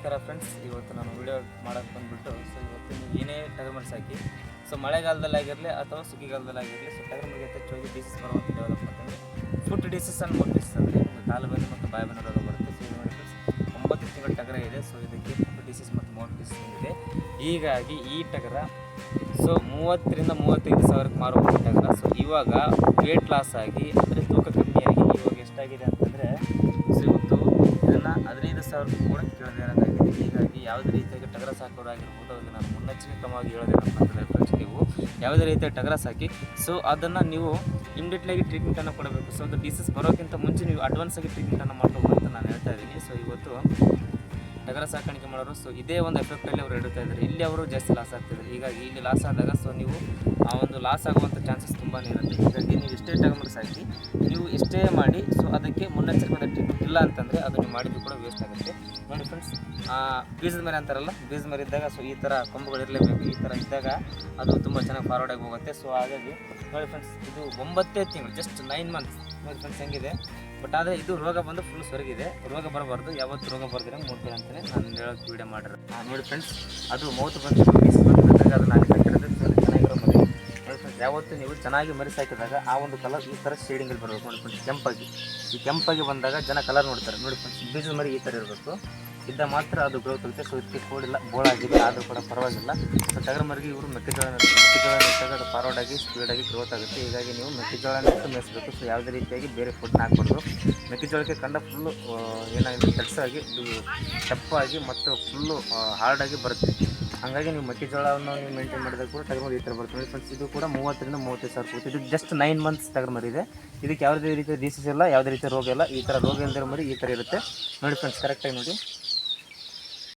ನಮಸ್ಕಾರ ಫ್ರೆಂಡ್ಸ್ ಇವತ್ತು ನಾನು ವಿಡಿಯೋ ಮಾಡೋಕ್ಕೆ ಬಂದುಬಿಟ್ಟು ಸೊ ಇವತ್ತು ನೀವು ಏನೇ ಟಗರ್ಮರಿ ಹಾಕಿ ಸೊ ಮಳೆಗಾಲದಲ್ಲಿ ಆಗಿರಲಿ ಅಥವಾ ಸುಗ್ಗಿಗಾಲದಲ್ಲಿ ಆಗಿರಲಿ ಸೊ ಟಗರ್ಮರಿಗೆ ಯಥೇಚ್ಛವಾಗಿ ಡಿಸೀಸ್ ಬರುವಂಥ ಡೆವಲಪ್ ಮಾಡ್ತಾರೆ foot disease and mouth disease ಅಂದರೆ ನಿಮಗೆ ಕಾಲು ಬಂದು ಮತ್ತು ಬಾಯಿ ಬಂದು ರೋಗ ಬರುತ್ತೆ. ಸೊ ನೋಡಿ ಫ್ರೆಂಡ್ಸ್ ಒಂಬತ್ತು ತಿಂಗಳ ಟಗರ ಇದೆ ಸೊ ಇದಕ್ಕೆ ಫುಟ್ ಡಿಸೀಸ್ ಮತ್ತು ಮೋಟ್ ಡಿಸೀಸ್ ಇದೆ ಹೀಗಾಗಿ ಈ ಟಗರ ಸೊ ಮೂವತ್ತರಿಂದ ಮೂವತ್ತೈದು ಸಾವಿರಕ್ಕೆ ಮಾರುವಂಥ ಟಗರ. ಸೊ ಇವಾಗ ವೇಟ್ ಲಾಸ್ ಆಗಿ, ಅಂದರೆ ತೂಕ ಕಮ್ಮಿಯಾಗಿ ಇವಾಗ ಎಷ್ಟಾಗಿದೆ ಅಂತಂದರೆ ಇದನ್ನು ಹದಿನೈದು ಸಾವಿರ ಕೂಡ ಕೇಳದೇನಾಗಿದೆ ಹೀಗಾಗಿ ಯಾವುದೇ ರೀತಿಯಾಗಿ ಟಗರ ಸಾಕೋರಾಗಿರ್ಬೋದು ಅದನ್ನು ನಾನು ಮುನ್ನೆಚ್ಚರಿಕೆ ಕ್ರಮವಾಗಿ ಹೇಳೋದೇನಪ್ಪ ಅಂತಂದರೆ ಫ್ರೆಂಡ್ಸ್ ನೀವು, ಯಾವುದೇ ರೀತಿಯಾಗಿ ಟಗರ ಸಾಕಿ. ಸೊ ಅದನ್ನು ನೀವು ಇಮಿಡಿಯೇಟ್ಲಾಗಿ ಟ್ರೀಟ್ಮೆಂಟನ್ನು ಕೊಡಬೇಕು. ಸೊ ಒಂದು ಡಿಸೀಸ್ ಬರೋಕ್ಕಿಂತ ಮುಂಚೆ ನೀವು ಅಡ್ವಾನ್ಸ್ ಆಗಿ ಟ್ರೀಟ್ಮೆಂಟನ್ನು ಮಾಡ್ಕೋಬೇಕು ಅಂತ ನಾನು ಹೇಳ್ತಾ ಇದ್ದೀನಿ. ಸೊ ಇವತ್ತು ಟಗರ ಸಾಕಾಣಿಕೆ ಮಾಡೋರು ಸೊ ಇದೇ ಒಂದು ಎಫೆಕ್ಟಲ್ಲಿ ಅವರು ಇಡ್ತಾ ಇದ್ದಾರೆ. ಇಲ್ಲಿ ಅವರು ಜಾಸ್ತಿ ಲಾಸ್ ಆಗ್ತಿದ್ದಾರೆ. ಹೀಗಾಗಿ ಇಲ್ಲಿ ಲಾಸ್ ಆದಾಗ ಸೊ ನೀವು ಆ ಒಂದು ಲಾಸ್ ಆಗುವಂಥ ಚಾನ್ಸಸ್ ತುಂಬಾ ಇರುತ್ತೆ. ಹೀಗಾಗಿ ನೀವು ಎಷ್ಟೇ ಟಗರ್ ಸಾಕಿ, ನೀವು ಎಷ್ಟೇ ಮಾಡಿ ಅದಕ್ಕೆ ಮುನ್ನೆಚ್ಚರಿಕೆ ಟ್ರೀಟ್ಮೆಂಟ್ ಇಲ್ಲ ಅಂತಂದರೆ ಅದು ನೀವು ಮಾಡಿದ್ದು ಕೂಡ ವೇಸ್ಟ್ ಆಗುತ್ತೆ. ನೋಡಿ ಫ್ರೆಂಡ್ಸ್ ಬೀಜದ ಮೇಲೆ ಅಂತಾರಲ್ಲ, ಬೀಜದ ಮೇಲೆ ಇದ್ದಾಗ ಸೊ ಈ ಥರ ಕೊಂಬುಗಳು ಇರಲೇಬೇಕು. ಈ ಥರ ಇದ್ದಾಗ ಅದು ತುಂಬ ಚೆನ್ನಾಗಿ ಫಾರ್ವರ್ಡ್ ಆಗಿ ಹೋಗುತ್ತೆ. ಸೊ ಹಾಗಾಗಿ ನೋಡಿ ಫ್ರೆಂಡ್ಸ್ ಇದು ಒಂಬತ್ತೇ ತಿಂಗಳು ಜಸ್ಟ್ ನೈನ್ ಮಂತ್ಸ್ ನೋಡಿ ಫ್ರೆಂಡ್ಸ್ ಹೆಂಗಿದೆ? ಬಟ್ ಆದರೆ ಇದು ರೋಗ ಬಂದು ಫುಲ್ ಸೊರಗಿದೆ. ರೋಗ ಬರಬಾರ್ದು. ಯಾವತ್ತು ರೋಗ ಬರ್ದಿರಂಗೆ ನೋಡ್ತೀನಿ ಅಂತಲೇ ನಾನು ಹೇಳೋದು ವೀಡಿಯೋ ಮಾಡಿರೋ ನೋಡಿ ಫ್ರೆಂಡ್ಸ್ ಅದು ಮೌತ್ ಬಂದು ಅದನ್ನ ನಾನು ಕಟ್ಟಿರೋದು ಯಾವತ್ತು ನೀವು ಚೆನ್ನಾಗಿ ಮರಿ ಹಾಕಿದಾಗ ಆ ಒಂದು ಕಲರ್ ಈ ಥರ ಶೇಡಿಂಗಲ್ಲಿ ಬರಬೇಕು. ನೋಡಿ ಫ್ರೆಂಡ್ಸ್ ಕೆಂಪಾಗಿ. ಈ ಕೆಂಪಾಗಿ ಬಂದಾಗ ಜನ ಕಲರ್ ನೋಡ್ತಾರೆ. ನೋಡಿ ಫ್ರೆಂಡ್ಸ್ ಬೀಜದ ಮರಿ ಈ ಥರ ಇರಬೇಕು. ಇದ್ದ ಮಾತ್ರ ಅದು ಗ್ರೋತ್ ಆಗುತ್ತೆ ಸೊ ಇದಕ್ಕೆ ಕೂಡಿಲ್ಲ ಬೋಳಾಗಿದೆ ಆದರೂ ಕೂಡ ಪರವಾಗಿಲ್ಲ. ಸೊ ತಗರ ಮರಿಗೆ ಇವರು ಮೆಕ್ಕೆಜೋಳ ಮೆಕ್ಕೆಜೋಳ ನೆಟ್ಟಾಗ ಅದು ಫಾರ್ವರ್ಡ್ ಆಗಿ ಸ್ಪೀಡಾಗಿ ಗ್ರೋತ್ ಆಗುತ್ತೆ. ಹೀಗಾಗಿ ನೀವು ಮೆಕ್ಕೆಜೋಳ ಇಟ್ಟು ಮೇಯಿಸಬೇಕು. ಸೊ ಯಾವುದೇ ರೀತಿಯಾಗಿ ಬೇರೆ ಫುಡ್ನ ಹಾಕ್ಬಾರ್ದು. ಮೆಕ್ಕೆಜೋಳಕ್ಕೆ ಕಂಡ ಫುಲ್ಲು ಏನಾಗಿದೆ ಕೆಲಸವಾಗಿ ಇದು ದಪ್ಪಾಗಿ ಮತ್ತು ಫುಲ್ಲು ಹಾರ್ಡಾಗಿ ಬರುತ್ತೆ. ಹಾಗಾಗಿ ನೀವು ಮೆಕ್ಕೆಜೋಳವನ್ನು ನೀವು ಮೇಂಟೈನ್ ಮಾಡಿದಾಗ ಕೂಡ ತಗೊಂಡು ಈ ಥರ ಬರ್ತದೆ ಫ್ರೆಂಡ್ಸ್ ಇದು ಕೂಡ ಮೂವತ್ತರಿಂದ ಮೂವತ್ತೈದು ಸಾವಿರ ಕೊಡ್ತೀವಿ ಇದು ಜಸ್ಟ್ ನೈನ್ ಮಂತ್ಸ್ ಇದೆ ಇದಕ್ಕೆ ಯಾವುದೇ ರೀತಿಯ ಡಿಸೀಸ್ ಇಲ್ಲ, ಯಾವುದೇ ರೀತಿಯ ರೋಗ ಇಲ್ಲ. ಈ ಥರ ರೋಗ ಇಲ್ಲದಿರೋ ಮರಿ ಈ ಥರ ಇರುತ್ತೆ. ನೋಡಿ ಫ್ರೆಂಡ್ಸ್ ಕರೆಕ್ಟಾಗಿ ನೋಡಿ.